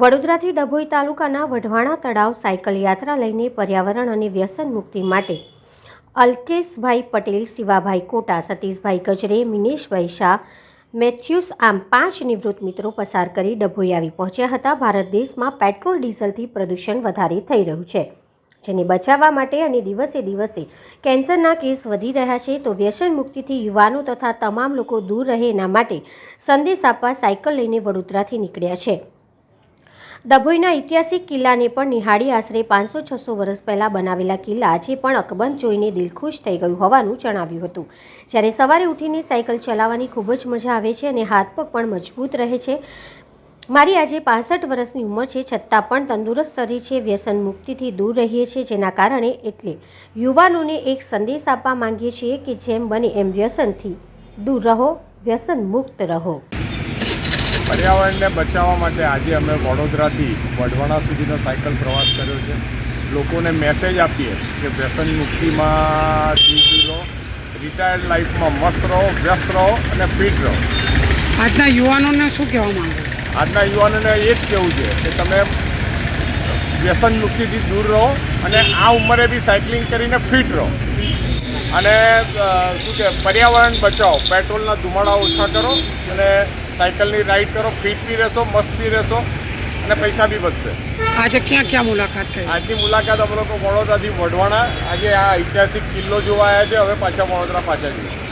વડોદરાથી ડભોઈ તાલુકાના વઢવાણા તળાવ સાયકલ યાત્રા લઈને પર્યાવરણ અને વ્યસન મુક્તિ માટે અલ્કેશભાઈ પટેલ, શિવાભાઈ કોટા, સતીશભાઈ ગજરે, મિનેશભાઈ શાહ, મેથ્યુસ આમ પાંચ નિવૃત્ત મિત્રો પસાર કરી ડભોઈ આવી પહોંચ્યા હતા. ભારત દેશમાં પેટ્રોલ ડીઝલથી પ્રદૂષણ વધારે થઈ રહ્યું છે, જેને બચાવવા માટે અને દિવસે દિવસે કેન્સરના કેસ વધી રહ્યા છે, તો વ્યસન મુક્તિથી યુવાનો તથા તમામ લોકો દૂર રહે એના માટે સંદેશ આપવા સાયકલ લઈને વડોદરાથી નીકળ્યા છે. ડભોઈના ઐતિહાસિક કિલ્લાને પણ નિહાળી આશરે પાંચસો છસો વર્ષ પહેલાં બનાવેલા કિલ્લા આજે પણ અકબંધ જોઈને દિલ ખુશ થઈ ગયું હોવાનું જણાવ્યું હતું. જ્યારે સવારે ઉઠીને સાયકલ ચલાવવાની ખૂબ જ મજા આવે છે અને હાથ પગ પણ મજબૂત રહે છે. મારી આજે પાસઠ વર્ષની ઉંમર છે, છતાં પણ તંદુરસ્ત શરીર છે, વ્યસન મુક્તિથી દૂર રહીએ છીએ, જેના કારણે એટલે યુવાનોને એક સંદેશ આપવા માંગીએ છીએ કે જેમ બને એમ વ્યસનથી દૂર રહો, વ્યસન મુક્ત રહો. પર્યાવરણને બચાવવા માટે આજે અમે વડોદરાથી વઢવાણા સુધીનો સાયકલ પ્રવાસ કર્યો છે. લોકોને મેસેજ આપીએ કે વ્યસન મુક્તિમાં જીવી રહો રિટાયર્ડ લાઈફમાં મસ્ત રહો વ્યસ્ત રહો અને ફિટ રહો. આજના યુવાનોને શું કહેવા માંગો? આજના યુવાનોને એ જ કહેવું છે કે તમે વ્યસન મુક્તિથી દૂર રહો અને આ ઉંમરે બી સાયકલિંગ કરીને ફિટ રહો. અને શું કે પર્યાવરણ બચાવો પેટ્રોલના ધુમાડા ઓછા કરો અને સાયકલની રાઈડ કરો ફિટ બી રહેશો મસ્ત બી રહેશો અને પૈસા બી બચશે આજે ક્યાં ક્યાં મુલાકાત કરી? આજની મુલાકાત અમે લોકો વડોદરાથી વઢવાણા. આજે આ ઐતિહાસિક કિલ્લો જોવા આવ્યા છે હવે પાછા વડોદરા પાછા જઈએ.